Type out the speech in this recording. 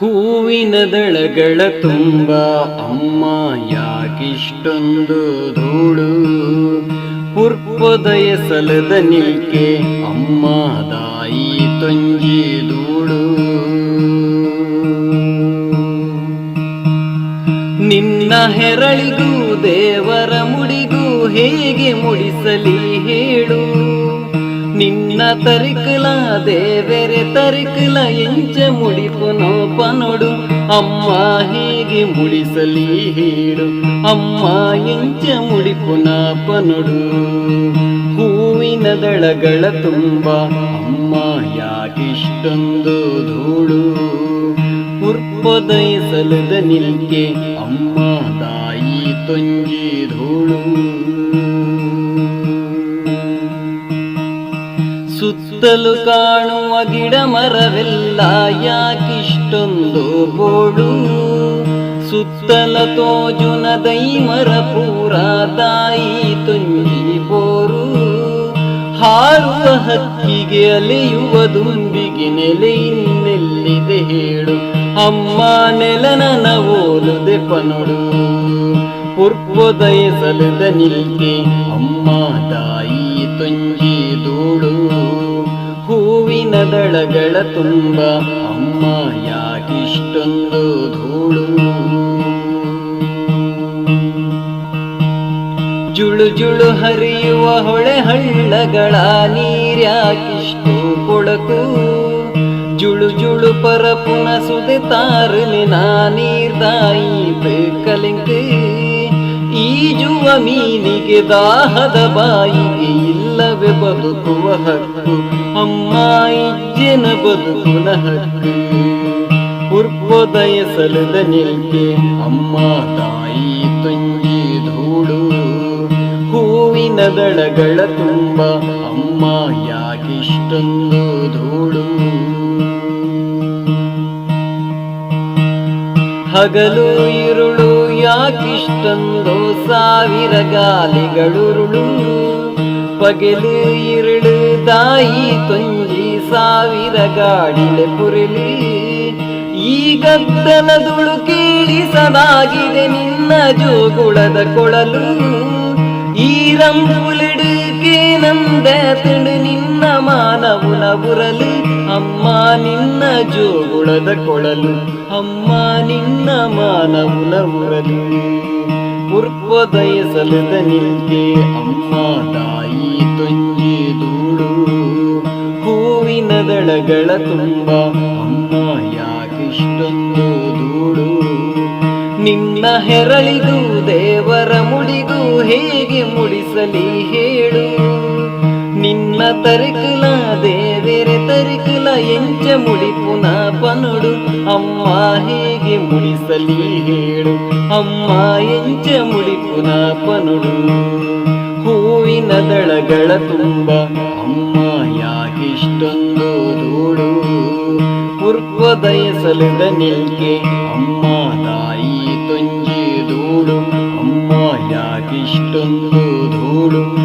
ಹೂವಿನ ದಳಗಳ ತುಂಬ ಅಮ್ಮ ಯಾಕಿಷ್ಟೊಂದು ಧೂಳು. ಪುರ್ಪದಯ ಸಲದ ನಿಲ್ಕೆ ಅಮ್ಮ ದಾಯಿ ತೊಂಜಿ ಧೂಳು. ನಿನ್ನ ಹೆರಳಿಗೂ ದೇವರ ಮುಡಿಗೂ ಹೇಗೆ ಮುಡಿಸಲಿ ಹೇಳು. ನಿನ್ನ ತರಿಕಲ, ದೇವೆರೆ ತರಿಕಲ, ಎಂಚ ಮುಡಿಪುನೋ ನೋಡು. ಅಮ್ಮ ಹೇಗೆ ಮುಡಿಸಲಿ ಹೇಳು, ಅಮ್ಮ ಎಂಚ ಮುಡಿಪುನ ಪನೊಡು ಹೂವಿನ ದಳಗಳ ತುಂಬ, ಅಮ್ಮ ಯಾಕಿಷ್ಟೊಂದು ಧೂಳು. ಪುರ್ಪೊದಯ ಸಲದ ನಿಲ್ಕೆ, ಅಮ್ಮ ದಾಯಿ ತೊಂಜಿ ಧೂಳು. ಸುತ್ತಲು ಕಾಣುವ ಗಿಡ ಮರವೆಲ್ಲ ಯಾಕಿಷ್ಟೊಂದು ಬೋಳು ಸುತ್ತಲ ತೋಜುನ ದೈ ಮರ ಪೂರ ತಾಯಿ ತುಂಜಿ ಬೋರು. ಹಾರುವ ಹಕ್ಕಿಗೆ ಅಲೆಯುವ ದುಂಬಿಗೆ ನೆಲೆ ಇನ್ನೆಲ್ಲಿದೆ ಹೇಳು. ಅಮ್ಮ ನೆಲನನ ಓಲುದೆ ಪನೊಡು. ಪುರ್ಪೊದಯ ಸಲದ ನಿಲ್ಕೆ ಅಮ್ಮ ತಾಯಿ ತುಂಜಿ ಹೂವಿನ ದಳಗಳ ತುಂಬ ಅಮ್ಮ ಯಾಕಿಷ್ಟೊಂದು ಧೂಳು. ಜುಳು ಜುಳು ಹರಿಯುವ ಹೊಳೆ ಹಳ್ಳಗಳ ನೀರ್ಯಾಕಿಷ್ಟು ಕೊಳಕು. ಜುಳು ಜುಳು ಪರ ಸುದೆ ತಾರಲಿ ನಾ ನೀರ್ದಾಯಿ ಕಲಿಂಕ ಈಜುವ ಮೀನಿಗೆ ದಾಹದ ಬಾಯಿಗೆ ಇಲ್ಲವೇ ಬದುಕುವ ಹಕ್ಕು. ಅಮ್ಮ ಇಜ್ಜಿನ ಬದುಕುನ ಹಕ್ಕು. ಪೂರ್ವೋದಯ ಸಲದ ನಿಲ್ಕೆ ಅಮ್ಮ ತಾಯಿ ತುಂಗಿ ಧೂಳು. ಹೂವಿನ ದಳಗಳ ತುಂಬ ಅಮ್ಮ ಯಾಕಿಷ್ಟೊಂದು ಧೂಳು. ಹಗಲು ಇರುಳು ಯಾಕಿಷ್ಟೊಂದು ಸಾವಿರ ಗಾಲಿಗಳುರುಳು. ಪಗಲು ಇರುಳು, ತಾಯಿ തൊഞ്ചി ಸಾವಿರ ಗಾಡಿಲೆ ಪುರಲಿ ಈ ಗದ್ದಲದುಳು ಕೇಳಿಸದಾಗಿದೆ ನಿನ್ನ ಜೋಗುಳದ ಕೊಳಲು. ಈ ರಂಪುಲಿಡುಕೆ ನಂದ ತಿಳು, ನಿನ್ನ ಮಾನವುನ ಬುರಲು ಅಮ್ಮ ನಿನ್ನ ಜೋಗುಳದ ಕೊಳಲು, ಅಮ್ಮ ನಿನ್ನ ಮಾನವುನ ಬುರಲು ಪುರ್ಪೊದಯ ಸಲದ ನಿಲ್ಕೆ ಅಮ್ಮ ತಾಯಿ ತೊಂಜಿ ಧೂಳು, ಹೂವಿನ ದಳಗಳ ತುಂಬ. ಅಮ್ಮ ಯಾಕಿಷ್ಟೊಂದು ದೂಡು ನಿನ್ನ ಹೆರಳಿಗೂ ದೇವರ ಮುಡಿಗೂ ಹೇಗೆ ಮುಡಿಸಲಿ ಹೇಳು. ನಿನ್ನ ತರಿಕಲ, ದೇವೆರೆ ತರಿಕಲ, ಎಂಚ ಮುಡಿ ಪುನಃ ಪನುಡು. ಅಮ್ಮ ಹೇಗೆ ಮುಡಿಸಲಿ ಹೇಳು. ಅಮ್ಮ ಎಂಚ ಮುಡಿ ಪುನಾಪನುಡು ಹೂವಿನ ದಳಗಳ ತುಂಬ ಅಮ್ಮ ಯಾಕಿಷ್ಟೊಂದು ದೂಡು. ಪೂರ್ವದಯ ಸಲದ ನಿಲ್ಕೆ ಅಮ್ಮ ತಾಯಿ ತುಂಜಿ ದೂಡು. ಅಮ್ಮ ಯಾಕಿಷ್ಟೊಂದು ಧೂಳು